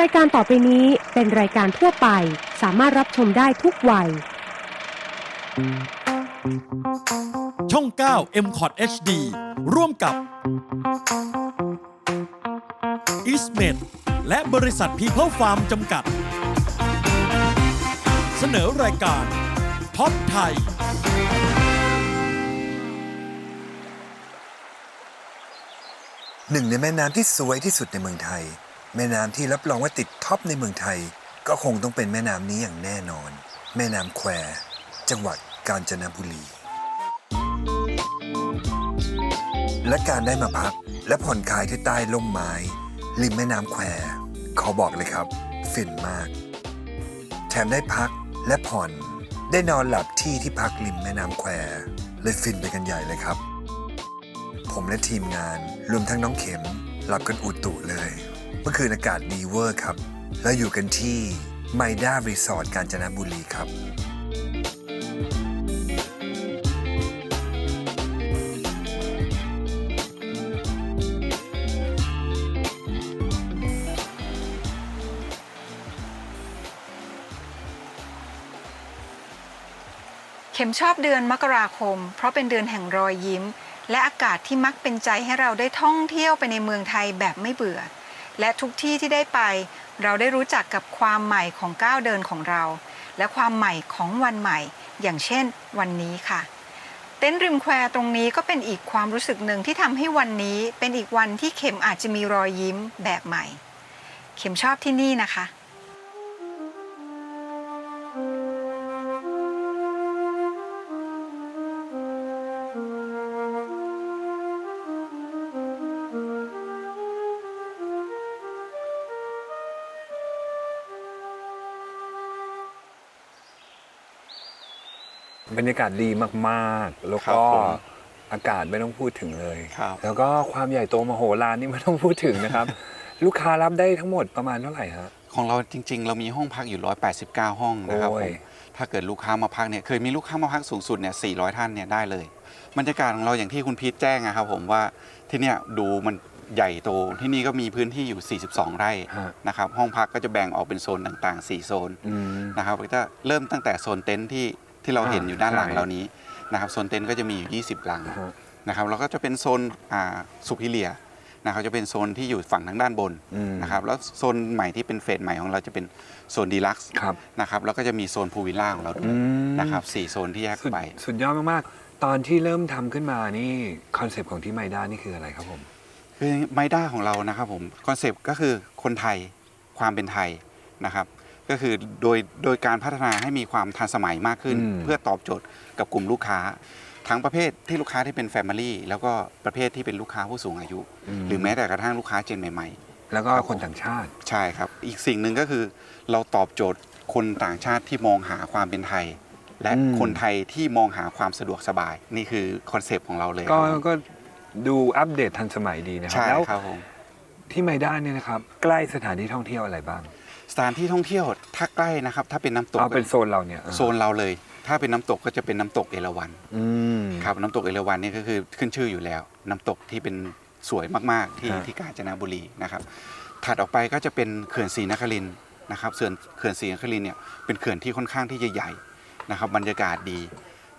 รายการต่อไปนี้เป็นรายการทั่วไป สามารถรับชมได้ทุกวัย ช่อง 9 m c o t HD ร่วมกับ e a s m e d และบริษัท People Farm จำกัด เสนอรายการท็อปไทย หนึ่งในแม่น้ำที่สวยที่สุดในเมืองไทย แม่น้ำที่รับรองว่าติดท็อปในเมืองไทย ก็คงต้องเป็นแม่น้ำนี้อย่างแน่นอน แม่น้ำแควจังหวัดกาญจนบุรี และการได้มาพักและผ่อนคลายที่ใต้ร่มไม้ ริมแม่น้ำแควขอบอกเลยครับ ฟินมาก แถมได้พักและผ่อนได้นอนหลับที่ที่พักริมแม่น้ำแควเลยฟินไปกันใหญ่เลยครับ ผมและทีมงานรวมทั้งน้องเข็มหลับกันอุตุเลย เมื่อคืนอากาศดีเวอร์ครับ แล้วอยู่กันที่ไมด้ารีสอร์ทกาญจนบุรีครับ เข็มชอบเดือนมกราคม เพราะเป็นเดือนแห่งรอยยิ้ม และอากาศที่มักเป็นใจให้เราได้ท่องเที่ยวไปในเมืองไทยแบบไม่เบื่อ และทุกที่ที่ได้ไป เราได้รู้จักกับความใหม่ของก้าวเดินของเรา และความใหม่ของวันใหม่ อย่างเช่น วันนี้ค่ะ เต็นท์ริมแควตรงนี้ก็เป็นอีกความรู้สึกหนึ่งที่ทำให้วันนี้เป็นอีกวันที่เข็มอาจจะมีรอยยิ้มแบบใหม่ เข็มชอบที่นี่นะคะ บรรยากาศดีมากๆ แล้วครับก็ผมอากาศไม่ต้องพูดถึงเลย ครับ แล้วก็ความใหญ่โตมโหฬารนี่ไม่ต้องพูดถึงนะครับ ลูกค้ารับได้ทั้งหมดประมาณเท่าไหร่ฮะ ของเราจริง ๆ เรามีห้องพักอยู่ 189 ห้องนะครับโอ้ผย มถ้าเกิดลูกค้ามาพักเนี่ยเคยมีลูกค้ามาพักสูงสุดเนี่ย 400 ท่านเนี่ยได้เลยบรรยากาศของเราอย่างที่คุณพีทแจ้งนะครับผมว่าที่เนี่ยดูมันใหญ่โตที่นี่ก็มีพื้นที่อยู่ 42 ไร่ฮะนะครับห้องพักก็จะแบ่งออกเป็นโซนต่างๆ 4 โซนอืมนะครับก็จะเริ่มตั้งแต่โซนเต็นท์ที่ ที่เราเห็นอยู่ด้านหลังใช่เรานี้นะครับโซนเต็นท์ก็จะมีอยู่ 20 หลังฮะนะครับแล้วก็จะเป็นโซนอ่าสุพิเลียนะครับจะเป็นโซนที่อยู่ฝั่งทางด้านบนอืมนะครับแล้วโซนใหม่ที่เป็นเฟสใหม่ของเราจะเป็นโซนดีลักซ์ครับนะครับแล้วก็จะมีโซนพูลวิลล่าของเราด้วอืยมนะครับสี่โซนที่แยกสุดไป สุดยอดมาก ๆ ตอนที่เริ่มทำขึ้นมานี่คอนเซปต์ของที่ไมด้านี่คืออะไรครับผมคือไมด้าของเรานะครับผมคอนเซปต์ก็คือคนไทยความเป็นไทยนะครับ ก็คือโดยโดยการพัฒนาให้มีความทันสมัยมากขึ้น อืม เพื่อตอบโจทย์กับกลุ่มลูกค้า ทั้งประเภทที่ลูกค้าที่เป็นแฟมิลี่แล้วก็ประเภทที่เป็นลูกค้าผู้สูงอายุ หรือแม้แต่กระทั่งลูกค้าเจนใหม่ๆแล้วก็คนต่างชาติใช่ครับ อีกสิ่งหนึ่งก็คือ เราตอบโจทย์คนต่างชาติที่มองหาความเป็นไทย และอืม คนไทยที่มองหาความสะดวกสบาย นี่คือคอนเซปต์ของเราเลยก็ครับก็ดูอัปเดตทันสมัยดีนะครัใช่แล้วครับผม ที่ไมด้าเนี่ยนะครับ ใกล้สถานที่ท่องเที่ยวอะไรบ้าง สถานที่ท่องเที่ยวถ้าใกล้นะครับ ถ้าเป็นน้ำตกเอาเป็นโซนเราเนี่ยโซนเราเลย ถ้าเป็นน้ำตกก็จะเป็นน้ำตกเอราวัณอืม ครับน้ำตกเอราวัณเนี่ยก็คือขึ้นชื่ออยู่แล้ว น้ำตกที่เป็นสวยมากๆที่ฮะ ที่กาญจนบุรีนะครับ ถัดออกไปก็จะเป็นเขื่อนศรีนครินทร์นะครับส่วนเขื่อนศรีนครินทร์เนี่ยเป็นเขื่อนที่ค่อนข้างที่จะใหญ่นะครับบรรยากาศดี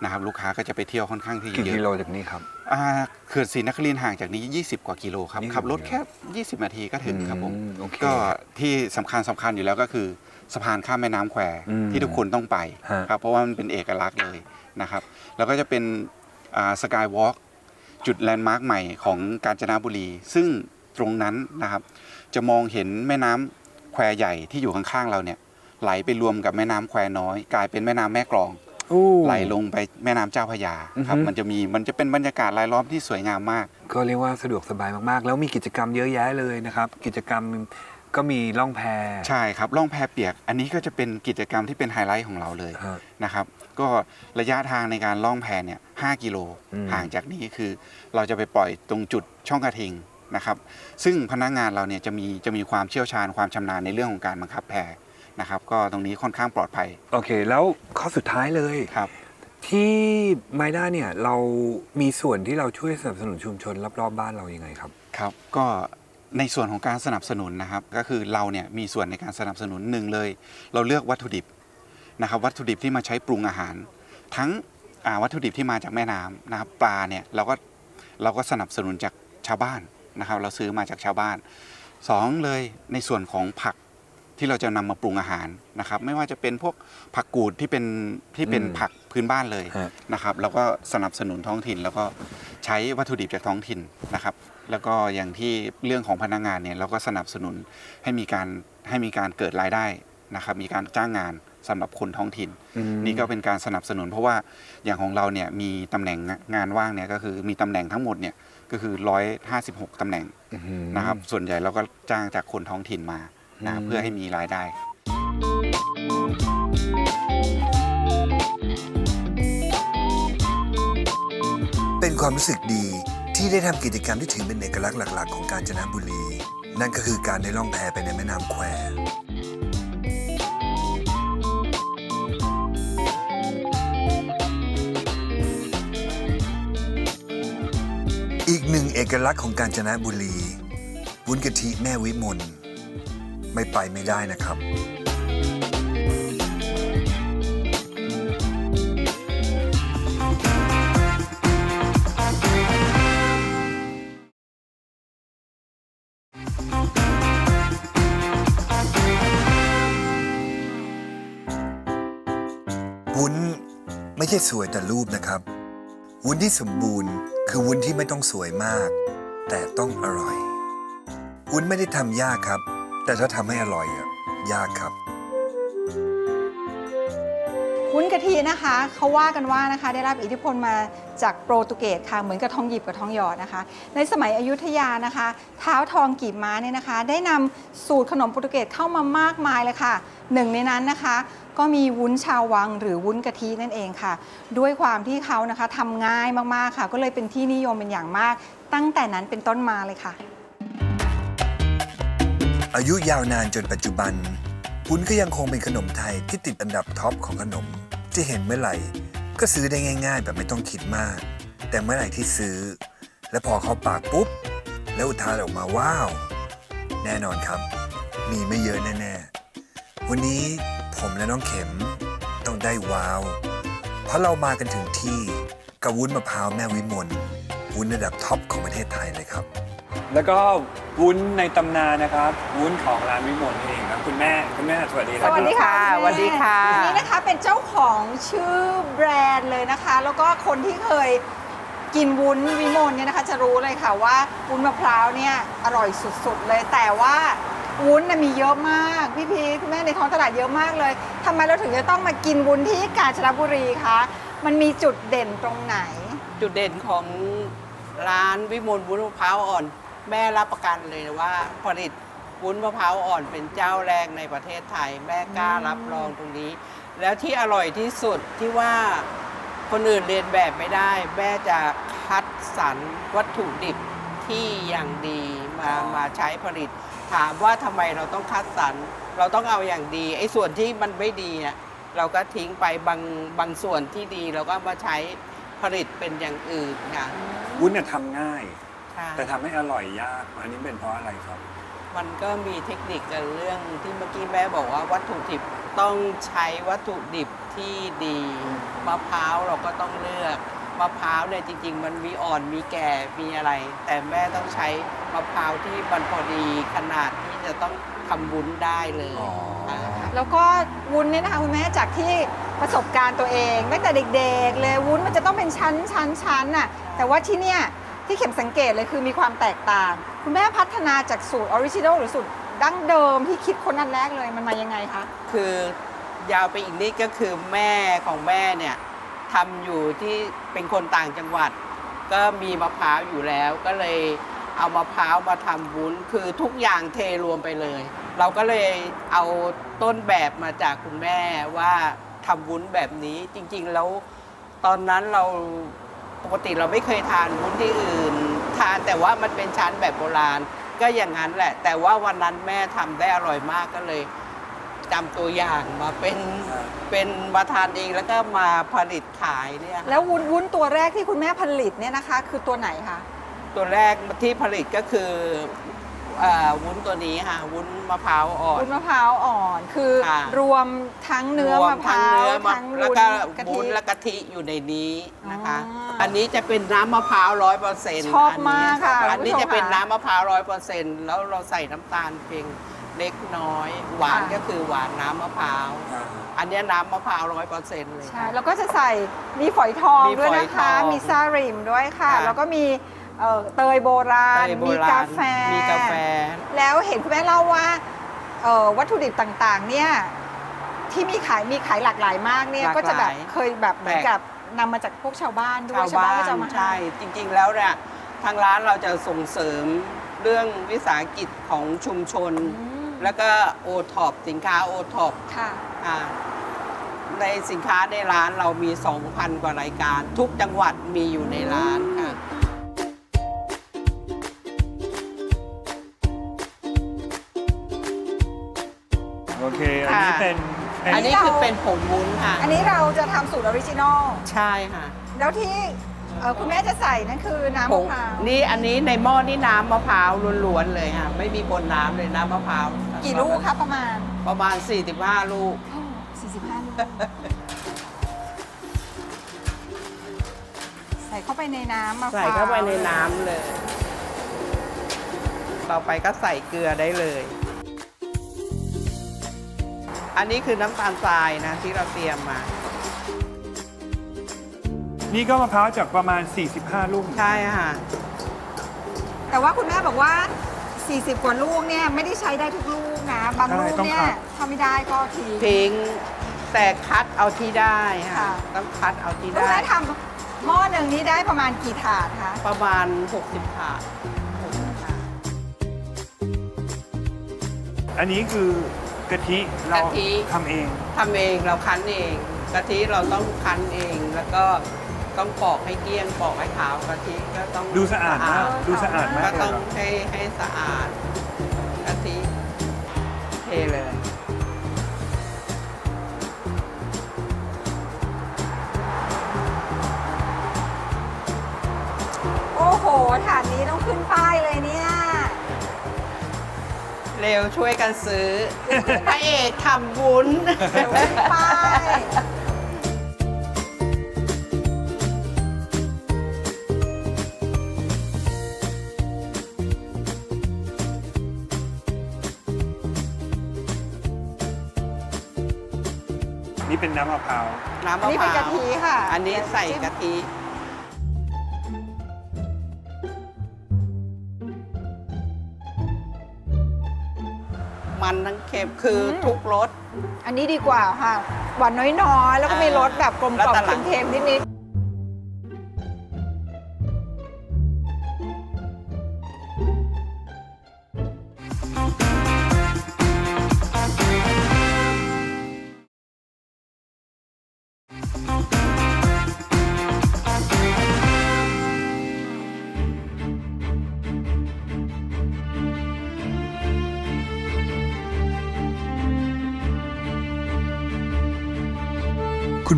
นะครับ ลูกค้าก็จะไปเที่ยวค่อนข้างที่กี่เยกิโลอะจากนี้ครับ อ่าเขื่อนศรีนครินทร์ห่างจากนี้ 20 กว่ากิโลครับ20ขับรถแค่ 20 นาทีก็ถึงครับผมอืมโอเคก็ที่สำคัญสำคัญอยู่แล้วก็คือสะพานข้ามแม่น้ำแควอืมที่ทุกคนต้องไปฮะ ครับเพราะว่ามันเป็นเอกลักษณ์เลยนะครับ แล้วก็จะเป็นสกายวอล์กจุดแลนด์มาร์คใหม่ของกาญจนบุรี ซึ่งตรงนั้นนะครับ จะมองเห็นแม่น้ำแควใหญ่ที่อยู่ข้างๆเราเนี่ยไหลไปรวมกับแม่น้ำแควน้อย กลายเป็นแม่น้ำแม่กลอง อู้ไหลลงไปแม่น้ำเจ้าพระยาครับ อือฮึ มันจะมีมันจะเป็นบรรยากาศรายล้อมที่สวยงามมาก ก็เรียกว่าสะดวกสบายมากๆ แล้วมีกิจกรรมเยอะแยะเลยนะครับ กิจกรรมก็มีล่องแพใช่ครับล่องแพเปียก อันนี้ก็จะเป็นกิจกรรมที่เป็นไฮไลท์ของเราเลยฮะ นะครับ ก็ระยะทางในการล่องแพเนี่ย5กิโลอืม ห่างจากนี้คือ เราจะไปปล่อยตรงจุดช่องกระทิงนะครับ ซึ่งพนักงานเราเนี่ยจะมีจะมีความเชี่ยวชาญความชำนาญในเรื่องของการบังคับแพ นะครับก็ตรงนี้ค่อนข้างปลอดภัยโอเค แล้วข้อสุดท้ายเลยครับ ที่ไมด้าเนี่ยเรามีส่วนที่เราช่วยสนับสนุนชุมชนรอบๆบ้านเรายังไงครับครับก็ในส่วนของการสนับสนุนนะครับ ก็คือเราเนี่ยมีส่วนในการสนับสนุนหนึ่งเลย เราเลือกวัตถุดิบนะครับวัตถุดิบที่มาใช้ปรุงอาหาร ทั้งอ่าวัตถุดิบที่มาจากแม่น้ำนะครับปลาเนี่ยเราก็เราก็สนับสนุนจากชาวบ้านนะครับ เราซื้อมาจากชาวบ้านสองเลยในส่วนของผัก ที่เราจะนำมาปรุงอาหารนะครับ ไม่ว่าจะเป็นพวกผักกูดที่เป็นที่เป็นอืมผักพื้นบ้านเลยฮะนะครับ แล้วก็สนับสนุนท้องถิ่น แล้วก็ใช้วัตถุดิบจากท้องถิ่นนะครับ แล้วก็อย่างที่เรื่องของพนักงานเนี่ยเราก็สนับสนุนให้มีการให้มีการเกิดรายได้นะครับ มีการจ้างงานสำหรับคนท้องถิ่นอืมนี่ก็เป็นการสนับสนุน เพราะว่าอย่างของเราเนี่ยมีตำแหน่งงานว่างเนี่ยก็คือมีตำแหน่งทั้งหมดเนี่ยก็คือ 156ตำแหน่งอื้อหือนะครับ ส่วนใหญ่เราก็จ้างจากคนท้องถิ่นมา นะครับอืมเพื่อให้มีรายได้เป็นความรู้สึกดีที่ได้ทำกิจกรรมที่ถือเป็นเอกลักษณ์หลัก ๆ ของกาญจนบุรี นั่นก็คือการได้ล่องแพไปในแม่น้ำแควอีกหนึ่งเอกลักษณ์ของกาญจนบุรีวุ้นกะทิแม่วิมล ไม่ไปไม่ได้นะครับ วุ้นไม่ใช่สวยแต่รูปนะครับ วุ้นที่สมบูรณ์ คือวุ้นที่ไม่ต้องสวยมาก แต่ต้องอร่อย วุ้นไม่ได้ทำยากครับ แต่ถ้าทำให้อร่อยอะยากครับ วุ้นกะทินะคะเขาว่ากันว่านะคะ ได้รับอิทธิพลมาจากโปรตุเกสค่ะเหมือนกับทองหยิบกับทองหยอดนะคะ ในสมัยอยุธยานะคะ เท้าทองกีบม้าเนี่ยนะคะ ได้นำสูตรขนมโปรตุเกสเข้ามามากมายเลยค่ะหนึ่งในนั้นนะคะ ก็มีวุ้นชาววังหรือวุ้นกะทินั่นเองค่ะ ด้วยความที่เขานะคะทำง่ายมากๆค่ะ ก็เลยเป็นที่นิยมเป็นอย่างมาก ตั้งแต่นั้นเป็นต้นมาเลยค่ะ อายุยาวนานจนปัจจุบันวุ้นก็ยังคงเป็นขนมไทยที่ติดอันดับท็อปของขนม ที่เห็นเมื่อไหร่ ก็ซื้อได้ง่าย ๆ แบบไม่ต้องคิดมาก แต่เมื่อไหร่ที่ซื้อ และพอเข้าปากปุ๊บ แล้วอุทานออกมาว้าว แน่นอนครับ มีไม่เยอะแน่ๆ วันนี้ผมและน้องเข็มต้องได้ว้าว เพราะเรามากันถึงที่กับวุ้นมะพร้าวแม่วิมลวุ้นระดับท็อปของประเทศไทยเลยครับ แล้วก็วุ้นในตำนานนะครับ วุ้นของร้านวิมลนี่เองครับคุณแม่คุณแม่สวัสดีคสรับวัสดีค่ะสวัสดีค่ะวันนี้นะคะเป็นเจ้าของชื่อแบรนด์เลยนะคะ แล้วก็คนที่เคยกินวุ้นวิมลเนี่ยนะคะ จะรู้เลยค่ะว่าวุ้นมะพร้าวเนี่ยอร่อยสุดๆเลย แต่ว่าวุ้นน่ะมีเยอะมากพี่พีชคุณแม่ในท้องตลาดเยอะมากเลยทำไมเราถึงจะต้องมากินวุ้นที่กาญจนบุรีคะมันมีจุดเด่นตรงไหน จุดเด่นของร้านวิมลวุ้นมะพร้าวอ่อน แม่รับประกันเลยว่าผลิตวุ้นมะพร้าวอ่อนเป็นเจ้าแรกในประเทศไทย แม่กล้ารับรองตรงนี้ แล้วที่อร่อยที่สุดที่ว่าคนอื่นเรียนแบบไม่ได้ แม่จะคัดสรรวัตถุดิบที่อย่างดีมามาใช้ผลิต ถามว่าทำไมเราต้องคัดสรรเราต้องเอาอย่างดีไอ้ส่วนที่มันไม่ดีอะเราก็ทิ้งไปบางบางส่วนที่ดีเราก็มาใช้ผลิตเป็นอย่างอื่นค่ะ วุ้นเนี่ยทำง่าย ใช่แต่ทำให้อร่อยยาก อันนี้เป็นเพราะอะไรครับ มันก็มีเทคนิคกันเรื่องที่เมื่อกี้แม่บอกว่าวัตถุดิบต้องใช้วัตถุดิบที่ดีมะพร้าวเราก็ต้องเลือกมะพร้าวเนี่ยจริง ๆ มันมีอ่อนมีแก่มีอะไร แต่แม่ต้องใช้มะพร้าวที่มันพอดีขนาดที่จะต้องทำวุ้นได้เลยอ๋อนะคะแล้วก็วุ้นเนี่ยนะคะคุณแม่จากที่ประสบการณ์ตัวเองตั้งแต่เด็กๆเลยวุ้นมันจะต้องเป็นชั้นชั้นชั้นน่ะแต่ว่าที่เนี่ย ที่เข็มสังเกตเลยคือมีความแตกต่าง คุณแม่พัฒนาจากสูตรออริจินอลหรือสูตรดั้งเดิมที่คิดคนอันแรกเลยมันมายังไงคะ คือยาวไปอีกนิดก็คือแม่ของแม่เนี่ยทำอยู่ที่เป็นคนต่างจังหวัด ก็มีมะพร้าวอยู่แล้ว ก็เลยเอามะพร้าวมาทำวุ้น คือทุกอย่างเทรวมไปเลย เราก็เลยเอาต้นแบบมาจากคุณแม่ว่าทำวุ้นแบบนี้จริงๆแล้วตอนนั้นเรา ปกติเราไม่เคยทานวุ้นที่อื่น ทานแต่ว่ามันเป็นชั้นแบบโบราณ ก็อย่างนั้นแหละ แต่ว่าวันนั้นแม่ทำได้อร่อยมากก็เลยจำตัวอย่างมาเป็นเป็นมาทานเองแล้วก็มาผลิตขายเนี่ยค่ะแล้ววุ้นวุ้นตัวแรกที่คุณแม่ผลิตเนี่ยนะคะ คือตัวไหนคะตัวแรกที่ผลิตก็คือ เอ่อวุ้นตัวนี้ค่ะ วุ้นมะพร้าวอ่อน วุ้นมะพร้าวอ่อน คือค่ะ รวมทั้งเนื้อรวมะพร้าวทั้งเนื้อมะทั้งแล้ววุ้นก็กะทิ วุ้นและกะทิอยู่ในนี้นะคะ อ๋ออัอันนี้จะเป็นน้ำมะพร้าวร้อยเปอร์เซ็นต์ชอบมากค่ะอันนี้คุณผู้ชมจะเป็นค่ะน้ำมะพร้าวร้อยเปอร์เซ็นต์แล้วเราใส่น้ำตาลเพียงเล็กน้อย หวานค่ะ ก็คือหวานน้ำมะพร้าว อันเนี้ยน้ำมะพร้าวร้อยเปอร์เซ็นต์เลย ใช่ค่ะแล้วก็จะใส่มีฝอยทองมีด้วยฝอยนะคะ ทองมีซาริมด้วยค่ะ ค่ะแล้วก็มี เอ่อเตยโบราณเตยโบมีรณกาแฟ มีกาแฟ แล้วเห็นคุณแม่เล่าว่าเอ่อวัตถุดิบต่างๆ เนี่ยที่มีขายมีขายหลากหลายมากเนี่ยหลากหลายก็จะแบบเคยแบบเหมือนแปลก กับนำมาจากพวกชาวบ้านด้วยชาวชาวบ้าบ้านนก็จะเอามาใช่ ให้ จริงๆ แล้วเนี่ยทางร้านเราจะส่งเสริมเรื่องวิสาหกิจของชุมชน อืม แล้วก็โอท็อปสินค้าโอท็อป ค่ะในสินค้าในร้านเรามี 2,000 กว่ารายการ ทุกจังหวัดมีอยู่ในร้านค่ะ โอเค อันนี้ค่ะ เป็นเป็นอันนี้เราคือเป็นผงวุ้นค่ะ อันนี้เราจะทำสูตรออริจินอล ใช่ค่ะแล้วที่เอ่อคุณแม่จะใส่นั่นคือน้ำผมะงพร้าวนี่อันนี้ในหม้อนี่น้ำมะพร้าวล้วนๆเลยค่ะ ไม่มีปนน้ำเลยน้ำมะพร้าวกี่ลูกคะประมาณประมาณ 45 ลูก 45ลูกใส่เข้าไปในน้ำมะพร้าวใส่เข้าไปในน้ำเลย ต่อไปก็ใส่เกลือได้เลย อันนี้คือน้ำตาลทรายนะที่เราเตรียมมา นี่ก็มะพร้าวจากประมาณ 45 ลูก ใช่ค่ะ แต่ว่าคุณแม่บอกว่า 40 กว่าลูกเนี่ยไม่ได้ใช้ได้ทุกลูกนะ บางลูกเนี่ยถ้าไม่ได้ก็ทิ้งทิ้งแต่คัดเอาที่ได้ค่ะ ค่ะ ต้องคัดเอาที่คุณได้ แม่ทำหม้อหนึ่งนี้ได้ประมาณกี่ถาดคะประมาณ 60ถาด60ถาดอันนี้คือ กะทิเรากะทิ ทำเองทำเองเราคั้นเองกะทิเราต้องคั้นเองแล้วก็ต้องปอกให้เกลี้ยงปอกให้ขาวกะทิก็ต้องดูสะอาดมากดูสะอาดมาก็กเลยต้องครับให้ให้สะอาดกะทิเทเลยโอ้โห ถาดนี้ต้องขึ้นป้ายเลยเนี่ย เร็วช่วยกันซื้อพระเอกทำวุ้นเดี๋ยวขึ้นป้ายนี่เป็นน้ำมะพร้าว น้ำอันมะนี้พเป็นร้าวกะทิค่ะอันนี้ใส่กะทิ มันทั้งเค็มคืออทุกรส อันนี้ดีกว่าค่ะ หวานน้อยๆ แล้วก็มีรสแบบกลมแล้วกล่อมแต่หลัง เค็มๆนิด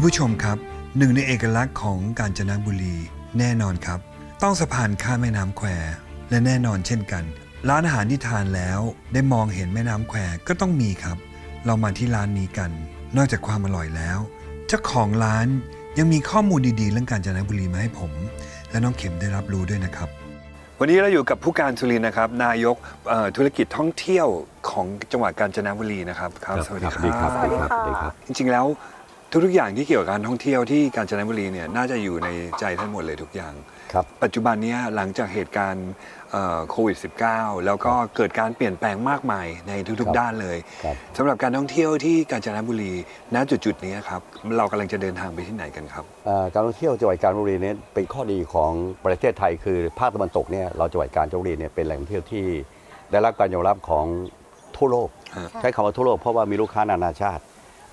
คุณผู้ชมครับ หนึ่งในเอกลักษณ์ของกาญจนบุรี แน่นอนครับ ต้องสะพานข้ามแม่น้ำแคว และแน่นอนเช่นกัน ร้านอาหารที่ทานแล้วได้มองเห็นแม่น้ำแควก็ต้องมีครับ เรามาที่ร้านนี้กัน นอกจากความอร่อยแล้ว เจ้าของร้านยังมีข้อมูลดีๆ เรื่องกาญจนบุรีมาให้ผม และน้องเข็มได้รับรู้ด้วยนะครับ วันนี้เราอยู่กับผู้การสุรินทร์นะครับ นายกเอ่อธุรกิจท่องเที่ยวของจังหวัดกาญจนบุรีนะครับครับ สวัสดีครับๆสวัสดีค่ะจริงๆแล้ว ทุกๆอย่างที่เกี่ยวกับการท่องเที่ยวที่กาญจนบุรีเนี่ยน่าจะอยู่ในใจท่านหมดเลยทุกอย่าง ครับ ปัจจุบันเนี้หลังจากเหตุการณ์เอ่อโควิด -19 แล้วก็เกิดการเปลี่ยนแปลงมากมายในทุกครับ ๆ ด้านเลยครับ สำหรับการท่องเที่ยวที่กาญจนบุรีณจุดๆนี้ครับเรากำลังจะเดินทางไปที่ไหนกันครับ เอ่อการท่องเที่ยวจังหวัดกาญจนบุรีเนี่ยเป็นข้อดีของประเทศไทยคือภาคตะวันตกเนี่ยเราจังหวัดกาญจนบุรีเนี่ยเป็นแหล่งท่องเที่ยวที่ได้รับการยอมรับของทั่วโลก ฮะ ใช้คำว่าทั่วโลกเพราะว่ามีลูกค้านานาชาติ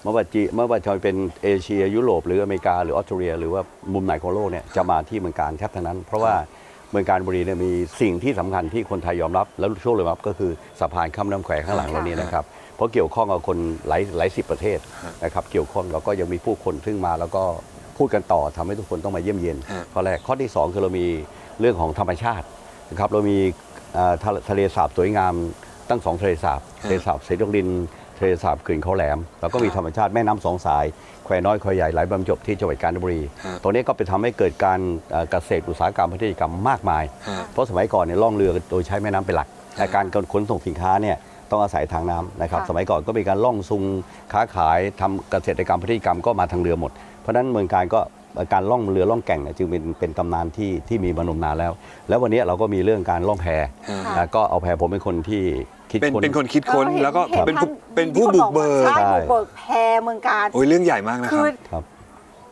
ไม่ว่าจีไม่ว่าจะเป็นเอเชียยุโรป หรืออเมริกาหรือออสเตรเลีย หรือว่ามุมไหนของโลกเนี่ยจะมาที่เมืองการแทบทั้งนั้น เพราะว่าเมืองการบุรีเนี่ยมีสิ่งที่สำคัญที่คนไทยยอมรับ แล้วช่วยยมรับก็คือสะพานข้ามน้ำแควข้างหลังเรานี่นะครับเพราะเกี่ยวข้องกับคนหลายหลายสิบประเทศนะครับเกี่ยวข้องแล้วก็ยังมีผู้คนซึ่งมาแล้วก็พูดกันต่อทำให้ทุกคนต้องมาเยี่ยมเยียนฮะข้อแรกข้อที่สองคือเรามีเรื่องของธรรมชาตินะครับเรามีทะเลสาบสวยงามตั้งสองทะเลสาบทะเลสาบเสดกลิน ทะเลสาบกลิ่นเขาแหลม แล้วก็มีธรรมชาติแม่น้ำสองสาย แควน้อยแควใหญ่ไหลบรรจบที่จังหวัดกาญจนบุรีฮะตรงนี้ก็ไปทำให้เกิดการเอ่อเกษตรอุตสาหกรรมพัฒนกรรมมากมายฮะเพราะสมัยก่อนเนี่ยล่องเรือโดยใช้แม่น้ำเป็นหลักแต่การขนส่งสินค้าเนี่ยต้องอาศัยทางน้ำนะครับค่ะสมัยก่อนก็มีการล่องซุงค้าขายทำเกษตรกรรมพัฒนกรรมก็มาทางเรือหมด เพราะฉะนั้นเมืองการก็การล่องเรือล่องแก่งเนี่ยจึงเป็นเป็นตำนานที่ที่มีมานมนานแล้ว แล้ววันนี้เราก็มีเรื่องการล่องแพฮะนะก็เอาแพผมเป็นคนที่ คิดเป็นค้น เป็นคนคิดค้นเออเห็แล้วก็ห็เป็นท่าผู้เป็นผู้บุกเบิกใช่ใช่ บุกเบิกแพเมืองการ โอ้ยเรื่องใหญ่มากนะคคืรัอบครับ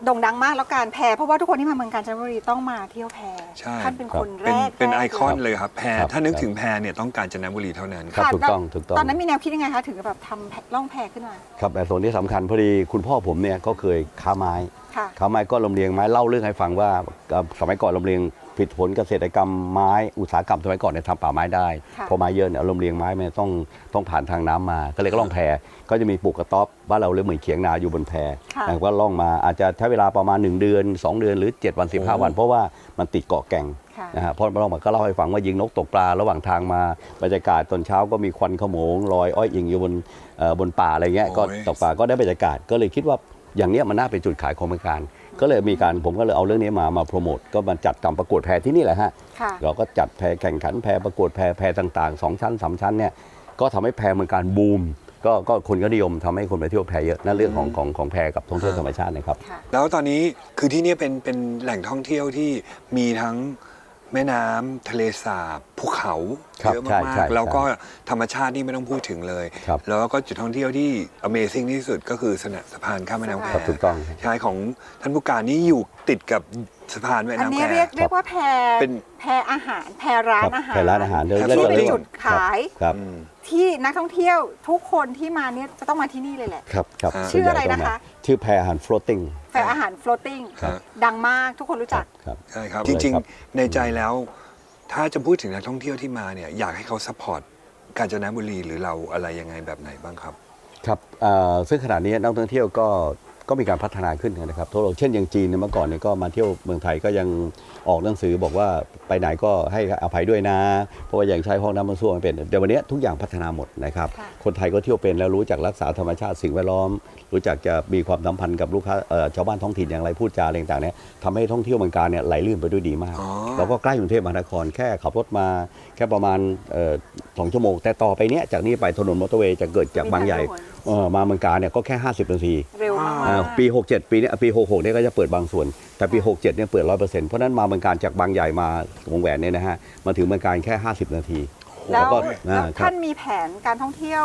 โด่งดังมากแล้วการแพเพราะว่าทุกคนที่มาเมืองกาญจนบุรีต้องมาเที่ยวแพใช่ ท่านเป็นคนแรเป็นกเป็นแรไอกคอนลยเลยครับแพรครับ ถ้านึกครับถึงแพรเนี่ยต้องการจนบุรีเท่านั้น ครับค่ะถูกต้องแล้วถูกต้อง ตอนนั้นมีแนวคิดยังไงคะถึงแบบทำแพล่องแพขึ้นมาครับแต่ส่วนที่สำคัญพอดีคุณพ่อผมเนี่ยก็เคยค้าไม้ค่ะ ค้าไม้ก็ลำเลียงไม้เล่าเรื่องให้ฟังว่าเอ่อสมัยก่อนลำเลียง ผิดผลเกษตรกรรมไม้อุตสาหกรรมสมัยก่อนเนี่ยทำป่าไม้ได้ค่ะพอไม้เยอะเนี่ยลำเลียงไม้มันต้องต้องผ่านทางน้ำมา ก็เลยก็ล่องแพก็จะมีปลูกกระต๊อบบ้านเราเรียกเหมือนเขียงนาอยู่บนแพค่ะนะครับก็ล่องมาอาจจะใช้เวลาประมาณ 1 เดือน 2 เดือนหรือ 7 วัน 15 วัน เพราะว่ามันติดเกาะแก่งค่ะนะฮะเพราะเราก็เล่าให้ฟังว่ายิงนกตกปลาระหว่างทางมาบรรยากาศตอนเช้าก็มีควันขโมงลอยอ้อยอิงอยู่บนเอ่อบนป่าอะไรเงี้ยโอ้ยก็ตกปลาก็ได้บรรยากาศก็เลยคิดว่าอย่างเนี้ยมันน่าเป็นจุดขายของเมืองการ ก็เลยมีการผมก็เลยเอาเรื่องนี้มามาโปรโมทก็มาจัดทำประกวดแพรที่นี่แหละฮะค่ะ เราก็จัดแพรแข่งขันแพรประกวดแพรแพรต่างๆสองชั้นสามชั้นเนี่ยก็ทำให้แพรเมืองการบูม ก็ก็คนก็นิยมทำให้คนไปเที่ยวแพรเยอะนั่นเรื่องของของของแพรกับท่องเที่ยวธรรมชาตินะครับ ค่ะ แล้วตอนนี้คือที่เนี่ยเป็นเป็นแหล่งท่องเที่ยวที่มีทั้ง แม่น้ำทะเลสาบภูเขาครับเยอะใช่มาใช่กๆแล้วก็ธรรมชาตินี่ไม่ต้องพูดถึงเลย ครับ แล้วก็จุดท่องเที่ยวที่ Amazing ที่สุดก็คือสนะสะพานข้ามแม่น้ำแควครับถูกต้อง ใช่ของท่านผู้การนี่อยู่ติดกับสะพานแม่อันน้ำนี้แควเรียกเรียกว่าแพเป็น แพอาหาร แพร้านครับอาหารแพรร้านอาหารเดินที่เล่นเป็นเล่นจุดขาย ครับอืม ที่นักท่องเที่ยวทุกคนที่มาเนี่ยจะต้องมาที่นี่เลยแหละ ครับครับอ่า ชื่ออะไรส่วใหญ่นะคะต้งมาชื่อแพรอาหาร floating แพอาหาร floating ครับ ดังมากทุกคนรู้จัก ครับ ใช่ครับเลจยริง ครับ ๆ ในใจแล้ว ถ้าจะพูดถึงนักท่องเที่ยวที่มาเนี่ยอยากให้เขาซัพพอร์ตกาญจนบุรีหรือเราอะไรยังไงแบบไหนบ้างครับ ครับเอ่อซึ่งขณะนี้นักท่องเที่ยวก็ ก็มีการพัฒนาขึ้นนะครับทั่วโลกเช่นอย่างจีนเนี่ยเมื่อก่อนเนี่ยก็มาเที่ยวเมืองไทยก็ยังออกหนังสือบอกว่าไปไหนก็ให้อภัยด้วยนะ เพราะว่ายังใช้ห้องน้ำมันส้วมไม่เป็นเดี๋ยววันนี้ทุกอย่างพัฒนาหมดนะครับค่ะคนไทยก็เที่ยวเป็นแล้วรู้จักรักษาธรรมชาติสิ่งแวดล้อม รู้จักจะมีความสัมพันธ์กับลูกค้าเอ่อชาวบ้านท้องถิ่นอย่างไรพูดจาอะไรต่างๆเนี่ยทำให้ท่องเที่ยวเมืองการเนี่ยไหลลื่นไปด้วยดีมากอ๋อเราก็ใกล้กรุงเทพมหานครแค่ขับรถมาแค่ประมาณเอ่อสองชั่วโมงแต่ต่อไปเนี้ยจากนี้ไปถนนมอเตอร์เวย์จะเกิดจากบางใหญ่มีทางด่วน เอ่อมาเมืองการเนี่ยก็แค่ 50นาทีเร็วมากอ่าปี 67 ปีเนี้ปี 66เนี่ยก็จะเปิดบางส่วน แต่ปี 67เนี่ยเปิด 100%เพราะฉะนั้นมาเมืองการจากบางใหญ่มาวงแหวนเนี่ยนะฮะมาถึงเมืองการแค่ 50 นาที แล้วก็แล้วอ่าครับ ท่านมีแผนการท่องเที่ยว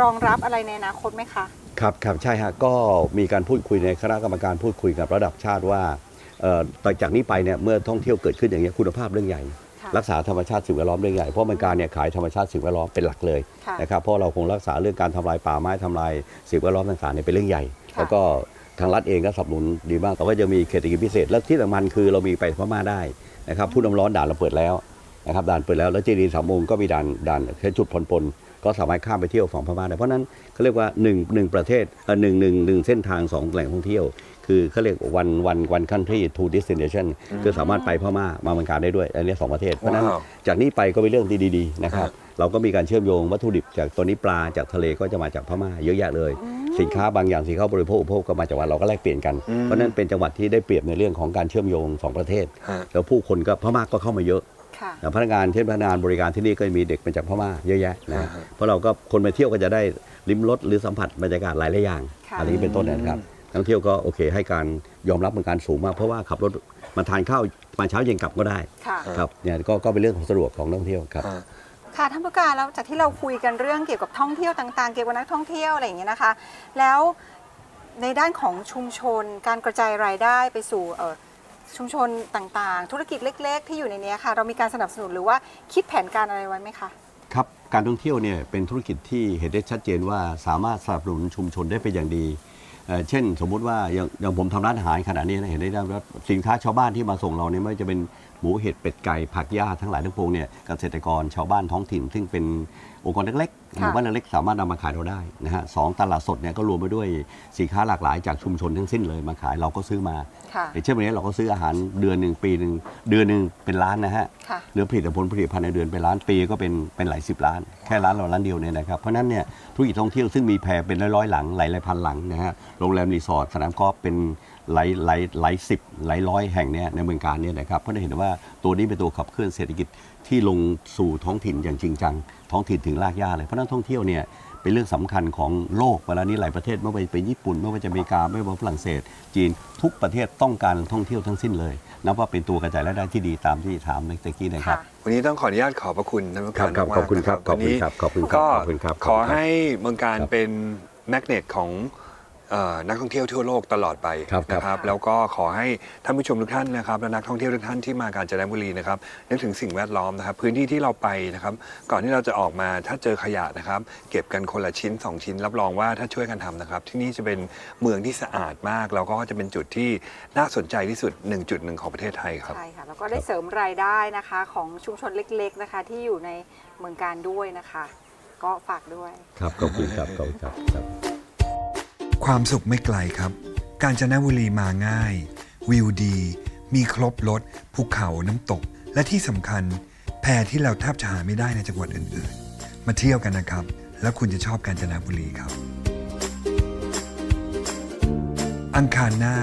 รองรับอะไรในอนาคตไหมคะ ครับครับใช่ฮะก็มีการพูดคุยในคณะกรรมการพูดคุยกับระดับชาติว่าเอ่อต่อจากนี้ไปเนี่ยเมื่อท่องเที่ยวเกิดขึ้นอย่างเงี้ยคุณภาพเรื่องใหญ่ค่ะ รักษาธรรมชาติสิ่งแวดล้อมเรื่องใหญ่เพราะเมืองการเนี่ยขายธรรมชาติสิ่งแวดล้อมเป็นหลักเลยค่ะนะครับเพราะเราคงรักษาเรื่องการทำลายป่าไม้ทำลายสิ่งแวดล้อมต่างๆเนี่ยเป็นเรื่องใหญ่ค่ะแล้วก็ทางรัฐเองก็สนับสนุนดีมาก แต่ว่าจะมีเขตเศรษฐกิจพิเศษและที่สำคัญคือเรามีไปพม่าได้นะครับผู้นำร้อนด่านเราเปิดแล้วนะครับด่านเปิดแล้วแล้วเจดีย์สามองค์ก็มีด่านด่านแค่จุดผ่อนปลนก็สามารถข้ามไปเที่ยวฝั่งพม่าได้เพราะฉะนั้นเขาเรียกว่าหนึ่งหนึ่งประเทศเอ่อหนึ่งหนึ่งหนึ่งเส้นทางสองแหล่งท่องเที่ยว คือเขาเรียกวันวันวันคันทรีทูดิสติเนชันคือสามารถไปพม่ามาเมืองการได้ด้วย อันนี้สองประเทศ เพราะฉะนั้นว้าว จากนี้ไปก็เป็นเรื่องที่ดีๆนะครับฮะเราก็มีการเชื่อมโยงวัตถุดิบจากตัวนี้ปลาจากทะเลก็จะมาจากพม่าเยอะแยะเลย สินค้าบางอย่างสินค้าบริโภคอุปโภคก็มาจากว่าเราก็แลกเปลี่ยนกันอืมเพราะฉะนั้นเป็นจังหวัดที่ได้เปรียบในเรื่องของการเชื่อมโยงสองประเทศ ฮะ แล้วผู้คนก็พม่าก็เข้ามาเยอะ ค่ะแล้วพนักงานเช่นพนักงานบริการที่นี่ก็มีเด็กมาจากพม่าเยอะแยะนะอ่าฮะเพราะเราก็คนมาเที่ยวก็จะได้ลิ้มรสหรือสัมผัสบรรยากาศหลายๆอย่างค่ะ อะไรนี้เป็นต้นนะครับนัก ท่องเที่ยวก็โอเค ให้การยอมรับเป็นการสูงมาก เพราะว่าขับรถมาทานข้าวมาเช้าเย็นกลับก็ได้ค่ะ ครับเนี่ยก็ก็เป็นเรื่องของสะดวกของนักท่องเที่ยวครับฮะค่ะท่านผู้การแล้วจากที่เราคุยกันเรื่องเกี่ยวกับท่องเที่ยวต่างๆ เกี่ยวกับนักท่องเที่ยวอะไรอย่างเงี้ยนะคะ แล้วในด้านของชุมชนการกระจายรายได้ไปสู่เอ่อชุมชนต่างๆ ธุรกิจเล็ก ๆ ที่อยู่ในเนี้ยค่ะ เรามีการสนับสนุนหรือว่าคิดแผนการอะไรไว้ไหมคะ ครับการท่องเที่ยวเนี่ยเป็นธุรกิจที่เห็นได้ชัดเจนว่าสามารถสนับสนุนชุมชนได้เป็นอย่างดี เอ่อเช่น สมมุติว่าอย่างอย่างผมทำร้านอาหารขนาดนี้นะเห็นได้ว่าสินค้าชาวบ้านที่มาส่งเราเนี่ยไม่ว่าจะเป็นหมูเห็ดเป็ดไก่ผักหญ้าทั้งหลายทั้งปวงเนี่ยเกษตรกรชาวบ้านท้องถิ่น ซึ่งเป็นองค์กรเล็ก หมู่บ้านเล็กๆสามารถนำมาขายเราได้นะฮะสองตลาดสดเนี่ยก็รวมไปด้วยสินค้าหลากหลายจากชุมชนทั้งสิ้นเลยมาขายเราก็ซื้อมาค่ะอย่างเช่นวันนี้เราก็ซื้ออาหารเดือนหนึ่งปีหนึ่งเดือนหนึ่งเป็นล้านนะฮะค่ะเนื้อผลิตผลผลิตภัณฑ์ในเดือนเป็นล้านปีก็เป็นเป็นหลายสิบล้าน แค่ร้านเราร้านเดียวเนี่ยนะครับเพราะฉะนั้นเนี่ยธุรกิจท่องเที่ยวซึ่งมีแพรเป็นร้อยๆหลังหลายๆพันหลังนะฮะโรงแรมรีสอร์ทสนามกอล์ฟเป็นหลายหลายหลายสิบหลายร้อยแห่งเนี่ยในเมืองการเนี่ยนะครับก็ได้เห็นว่าตัวนี้เป็นตัวขับเคลื่อนเศรษฐกิจ ที่ลงสู่ท้องถิ่นอย่างจริงจัง ท้องถิ่นถึงรากหญ้าเลยเพราะฉะนั้นท่องเที่ยวเนี่ยเป็นเรื่องสำคัญของโลกเวลานี้หลายประเทศไม่ว่าจะเป็นญี่ปุ่นไม่ว่าจะอเมริกาไม่ว่าฝรั่งเศส จีนทุกประเทศต้องการท่องเที่ยวทั้งสิ้นเลยนับว่าเป็นตัวกระจายรายได้ที่ดีตามที่ถามเมื่อกี้นะครับ วันนี้ต้องขออนุญาตขอบพระคุณท่านผู้การครับมากๆขอบคุณครับนะวันนี้ขอบคุณครับขอบคุณครับก็ขอบคุณครับขอให้เมืองการครับเป็นแมกเนตของ เอ่อนักท่องเที่ยวทั่วโลกตลอดไปครับครับ นะครับ แล้วก็ขอให้ท่านผู้ชมทุกท่านนะครับและนักท่องเที่ยวทุกท่านที่มากาญจนบุรีนะครับนึกถึงสิ่งแวดล้อมนะครับ พื้นที่ที่เราไปนะครับ ก่อนที่เราจะออกมาถ้าเจอขยะนะครับ เก็บกันคนละชิ้น 2 ชิ้น รับรองว่าถ้าช่วยกันทำนะครับ ที่นี่จะเป็นเมืองที่สะอาดมาก แล้วก็จะเป็นจุดที่น่าสนใจที่สุดหนึ่งจุดหนึ่งของประเทศไทยครับ ใช่ค่ะ แล้วก็ได้เสริมรายได้นะคะของชุมชนเล็กๆนะคะ ที่อยู่ในเมืองการด้วยนะคะ ก็ฝากด้วย ครับขอบคุณครับขอบคุณครับครับ ความสุขไม่ไกลครับ กาญจนบุรีมาง่าย วิวดี มีครบรถภูเขาน้ำตก และที่สำคัญ แพรที่เราแทบจะหาไม่ได้ในจังหวัดอื่นๆ มาเที่ยวกันนะครับ แล้วคุณจะชอบกาญจนบุรีครับ อังคารหน้า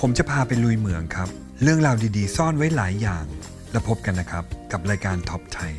ผมจะพาไปลุยเหมืองครับ เรื่องราวดีๆ ซ่อนไว้หลายอย่าง แล้วพบกันนะครับ กับรายการท็อปไทย